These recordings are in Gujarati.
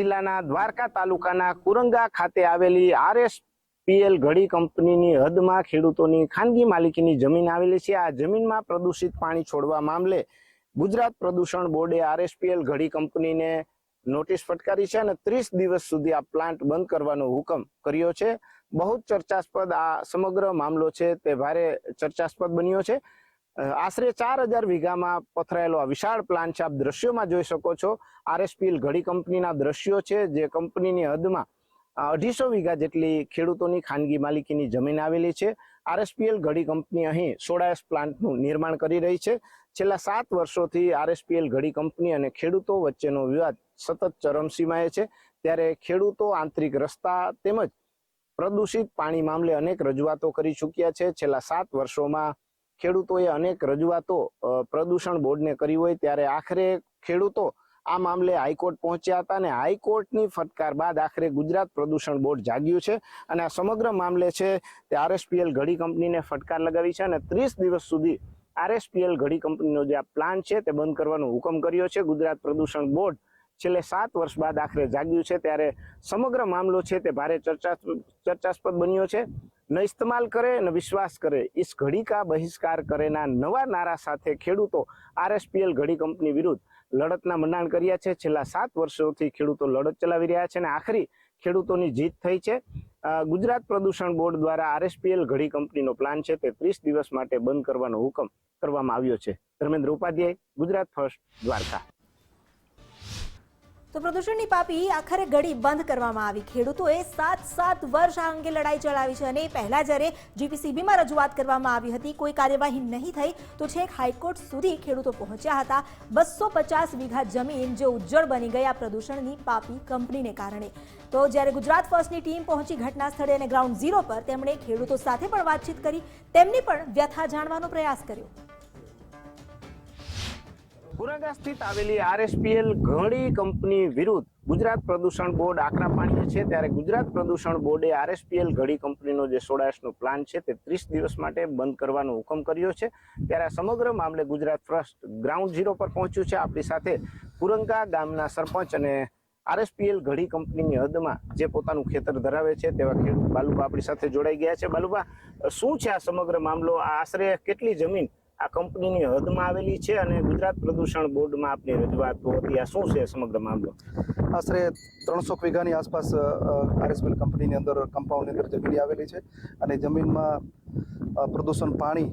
જિલ્લાના દ્વારકા તાલુકાના કુરંગા ખાતે આવેલી આરએસપીએલ ઘડી કંપનીની હદમાં ખેડૂતોની ખાનગી માલિકીની જમીન આવેલી છે. આ જમીનમાં પ્રદૂષિત પાણી છોડવા મામલે ગુજરાત પ્રદૂષણ બોર્ડે આરએસપીએલ ઘડી કંપનીને નોટિસ ફટકારી છે અને ત્રીસ દિવસ સુધી આ પ્લાન્ટ બંધ કરવાનો હુકમ કર્યો છે. બહુ ચર્ચાસ્પદ આ સમગ્ર મામલો છે. તે ભારે ચર્ચાસ્પદ બન્યો છે. આશરે ચાર હજાર વીઘામાં પથરાયેલો આ વિશાળ પ્લાન છે. આપ દ્રશ્યોમાં જોઈ શકો છો આરએસપીએલ ઘડી કંપનીના દ્રશ્યો છે, જે કંપનીની હદમાં અઢીસો વીઘા જેટલી ખેડૂતોની ખાનગી માલિકીની જમીન આવેલી છે. આરએસપીએલ ઘડી કંપની અહીં સોડાયસ પ્લાન્ટનું નિર્માણ કરી રહી છે. છેલ્લા સાત વર્ષોથી આરએસપીએલ ઘડી કંપની અને ખેડૂતો વચ્ચેનો વિવાદ સતત ચરમસીમાએ છે. ત્યારે ખેડૂતો આંતરિક રસ્તા તેમજ પ્રદૂષિત પાણી મામલે અનેક રજૂઆતો કરી ચૂક્યા છે. છેલ્લા સાત વર્ષોમાં ખેડૂતોએ અનેક રજૂઆતો પ્રદૂષણ બોર્ડને કરી હોય ત્યારે આખરે ખેડૂતો આ મામલે હાઈકોર્ટ પહોંચ્યા હતા અને હાઈકોર્ટની ફટકાર બાદ આખરે ગુજરાત પ્રદૂષણ બોર્ડ જાગ્યું છે અને આ સમગ્ર મામલે છે તે આરએસપીએલ ઘડી કંપનીને ફટકાર લગાવી છે અને ત્રીસ દિવસ સુધી આરએસપીએલ ઘડી કંપનીનો જે આ પ્લાન છે તે બંધ કરવાનો હુકમ કર્યો છે. ગુજરાત પ્રદૂષણ બોર્ડ છેલ્લે સાત વર્ષ બાદ આખરે જાગ્યું છે ત્યારે સમગ્ર મામલો છે તે ભારે ચર્ચા, ચર્ચાસ્પદ બન્યો છે. ન ઇસ્તેમાલ કરે, ન વિશ્વાસ કરે ઇસ ઘડી કા બહિષ્કાર કરેના નવા નારા સાથે ખેડૂતો આરએસપીએલ ઘડી કંપની વિરુદ્ધ લડતના મંડાણ કર્યા છે. છેલ્લા સાત વર્ષોથી ખેડૂતો લડત ચલાવી રહ્યા છે અને આખરી ખેડૂતોની જીત થઈ છે. ગુજરાત પ્રદૂષણ બોર્ડ દ્વારા આરએસપીએલ ઘડી કંપનીનો પ્લાન છે તે ત્રીસ દિવસ માટે બંધ કરવાનો હુકમ કરવામાં આવ્યો છે. ધર્મેન્દ્ર ઉપાધ્યાય, ગુજરાત ફર્સ્ટ દ્વારકા. તો પ્રદૂષણની પાપી આખરે ઘડી બંધ કરવામાં આવી. ખેડૂતોએ સાત સાત વર્ષ આ અંગે લડાઈ ચલાવી છે અને પહેલા જ્યારે જીપીસીબીમાં રજૂઆત કરવામાં આવી હતી, કોઈ કાર્યવાહી નહીં થઈ, તો છેક હાઈકોર્ટ સુધી ખેડૂતો પહોંચ્યા હતા. બસો પચાસ વીઘા જમીન જે ઉજ્જળ બની ગઈ આ પ્રદૂષણની પાપી કંપનીને કારણે. તો જ્યારે ગુજરાત ફર્સ્ટની ટીમ પહોંચી ઘટના સ્થળે અને ગ્રાઉન્ડ ઝીરો પર તેમણે ખેડૂતો સાથે પણ વાતચીત કરી, તેમની પણ વ્યથા જાણવાનો પ્રયાસ કર્યો. કુરાગા સ્થિત આવેલી આરએસપીએલ ઘણી કંપની વિરુદ્ધ ગુજરાત પ્રદૂષણ બોર્ડ આકરા પાણીએ છે. ત્યારે ગુજરાત પ્રદૂષણ બોર્ડે આરએસપીએલ ઘડી કંપનીનો જે સોડાશનો પ્લાન છે તે ત્રીસ દિવસ માટે બંધ કરવાનો હુકમ કર્યો છે. ત્યારે સમગ્ર મામલે ગુજરાત ફ્રસ્ટ ગ્રાઉન્ડ ઝીરો પર પહોંચ્યું છે. આપણી સાથે કુરંગા ગામના સરપંચ અને આરએસપીએલ ઘડી કંપનીની હદમાં જે પોતાનું ખેતર ધરાવે છે તેવા ખેડૂત બાલુબા આપણી સાથે જોડાઈ ગયા છે. બાલુબા શું છે આ સમગ્ર મામલો? આશરે કેટલી જમીન આ કંપનીની હદમાં આવેલી છે અને ગુજરાત પ્રદૂષણ બોર્ડમાં આપની રજૂઆત હતી આ શું છે સમગ્ર મામલો? આશરે ત્રણસો વીઘાની આસપાસ આરએસપીએલ કંપનીની અંદર કમ્પાઉન્ડની અંદર જમીન આવેલી છે અને જમીનમાં પ્રદૂષણ પાણી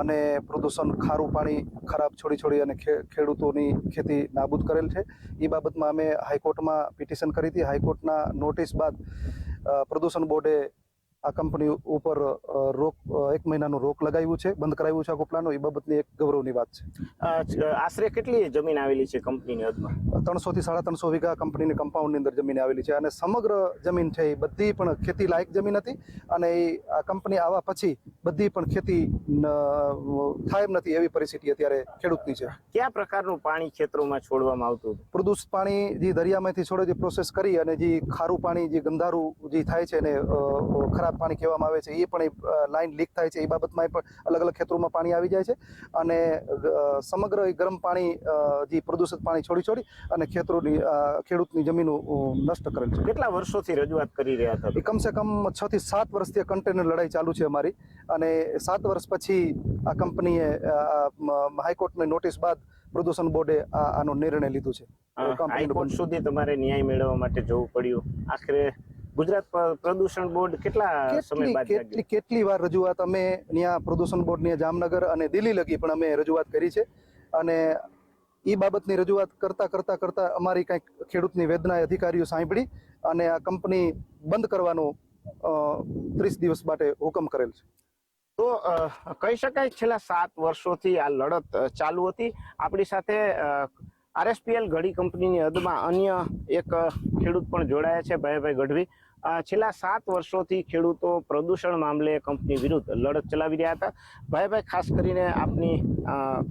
અને પ્રદૂષણ ખારું પાણી, ખરાબ છોડી છોડી અને ખેડૂતોની ખેતી નાબૂદ કરેલ છે. એ બાબતમાં અમે હાઈકોર્ટમાં પિટિશન કરી હતી. હાઈકોર્ટના નોટિસ બાદ પ્રદૂષણ બોર્ડે આ કંપની ઉપર રોક એક મહિનાનું રોક લગાવ્યું છે બંધ કરાવ્યું છે આખો પ્લાનો એ બાબતની એક ગૌરવની વાત છે. આશરે કેટલી જમીન આવેલી છે કંપનીની હદમાં? ત્રણસો થી સાડા ત્રણસો વીઘા કંપનીની કમ્પાઉન્ડની અંદર જમીન આવેલી છે અને સમગ્ર જમીન છે એ બધી પણ ખેતી લાયક જમીન હતી અને એ આ કંપની આવવા પછી બધી પણ ખેતી થાય એમ નથી એવી પરિસ્થિતિ અત્યારે ખેડૂતની છે. કયા પ્રકારનું પાણી ખેતરોમાં છોડવામાં આવતું પ્રદૂષિત પાણી જે દરિયામાંથી છોડે જે પ્રોસેસ કરી અને જે ખારું પાણી જે ગંધારું જે થાય છે એને અ, અ, ખરાબ પાણી કહેવામાં આવે છે એ પણ એ લાઈન લીક થાય છે એ બાબતમાં પણ અલગ અલગ ખેતરોમાં પાણી આવી જાય છે. અને સમગ્ર એ ગરમ પાણી જે પ્રદૂષિત પાણી છોડી છોડી અને ખેતરોની ખેડૂતની જમીનો નષ્ટ કરેલ છે. કેટલા વર્ષોથી રજૂઆત કરી રહ્યા હતા? કમસે કમ છ થી સાત વર્ષથી કન્ટેનર લડાઈ ચાલુ છે અમારી. અને સાત વર્ષ પછી આ કંપનીએ હાઈકોર્ટની નોટિસ બાદ પ્રદૂષણ બોર્ડે આનો નિર્ણય લીધો છે. હાઈકોર્ટ સુધી તમારે ન્યાય મેળવવા માટે જવું પડ્યું. આખરે ગુજરાત પ્ર- પ્રદૂષણ બોર્ડ કેટલા સમય બાદ કેટલી કેટલી વાર રજૂઆત અમે ત્યાં પ્રદૂષણ બોર્ડની જામનગર અને દિલ્હી લગી પણ અમે રજૂઆત કરી છે. અને એ બાબતની રજૂઆત કરતા કરતા કરતા અમારી કંઈક ખેડૂતની વેદના અધિકારીઓ સાંભળી અને આ કંપની બંધ કરવાનો ત્રીસ દિવસ માટે હુકમ કરેલ છે. તો કહી શકાય છેલ્લા સાત વર્ષોથી આ લડત ચાલુ હતી. આપણી સાથે આરએસપીએલ ઘડી કંપનીની હદમાં અન્ય એક ખેડૂત પણ જોડાયા છે ભાઈભાઈ ગઢવી. છેલ્લા સાત વર્ષોથી ખેડૂતો પ્રદૂષણ મામલે કંપની વિરુદ્ધ લડત ચલાવી રહ્યા હતા. ભાઈભાઈ ખાસ કરીને આપની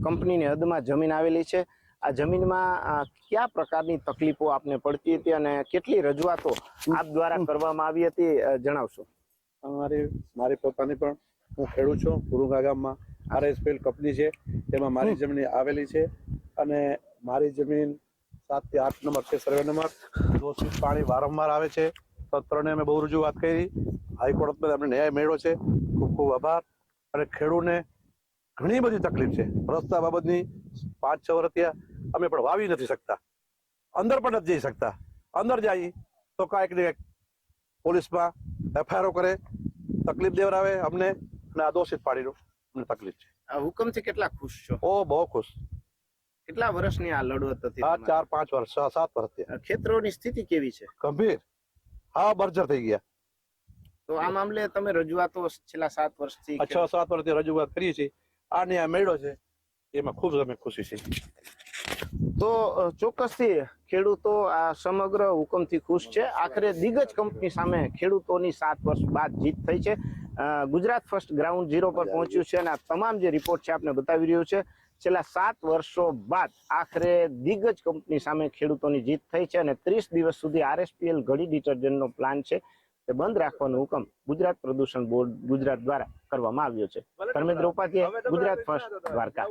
કંપનીની હદમાં જમીન આવેલી છે. આ જમીનમાં કયા પ્રકારની તકલીફો આપને પડતી હતી અને કેટલી રજૂઆતો આપ દ્વારા કરવામાં આવી હતી જણાવશો? અમારી મારી પોતાની પણ હું ખેડૂત છું ગુરુગા ગામમાં આરએસપીએલ કંપની છે. તેમાં મારી જમીન આવેલી છે અને મારી જમીન સાતથી આઠ નંબર છે સર્વે નંબર. દોષિત પાણી વારંવાર આવે છે. તંત્રને અમે બહુ રજૂઆત કરી. હાઈકોર્ટમાં અમને ન્યાય મેળ્યો છે. ખૂબ ખૂબ આભાર. અને ખેડૂતને ઘણી બધી તકલીફ છે. રસ્તા બાબતની પાંચ છ વર્ષ ત્યાં અમે પણ વાવી નથી શકતા. અંદર પણ નથી જઈ શકતા. અંદર જાય તો કાંઈક ને કાંઈક પોલીસમાં એફઆઈઆર કરે. તકલીફ દેવરાવે અમને અને આ દોષિત પાડી અમને તકલીફ છે. આ હુકમથી કેટલા ખુશ છો? ઓ બહુ ખુશ. કેટલા વર્ષની આ લડવત હતી આ ચાર પાંચ વર્ષ સાત વર્ષ ખેતરોની સ્થિતિ કેવી છે? ગંભીર. હા બર્જર થઈ ગયા. તો આ મામલે તમે રજૂઆતો છેલ્લા સાત વર્ષથી છ સાત વર્ષથી રજૂઆત કરીએ છીએ. આ ન્યાય મેળ્યો છે. એમાં ખૂબ અમે ખુશી છે તો ચોક્કસથી ખેડૂતો આ સમગ્ર હુકમથી ખુશ છે. આખરે દિગ્ગજ કંપની સામે ખેડૂતોની સાત વર્ષ બાદ જીત થઈ છે. ગુજરાત ફર્સ્ટ ગ્રાઉન્ડ ઝીરો પર પહોંચ્યું છે અને આ તમામ જે રિપોર્ટ છે આપને બતાવી રહ્યું છે. છેલ્લા સાત વર્ષો બાદ આખરે દિગ્ગજ કંપની સામે ખેડૂતોની જીત થઈ છે અને ત્રીસ દિવસ સુધી આરએસપીએલ ઘડી ડિટર્જન્ટનો પ્લાન છે તે બંધ રાખવાનો હુકમ ગુજરાત પ્રદૂષણ બોર્ડ ગુજરાત દ્વારા કરવામાં આવ્યો છે. ધર્મેન્દ્ર ઉપાધ્યાય ગુજરાત ફર્સ્ટ દ્વારકા.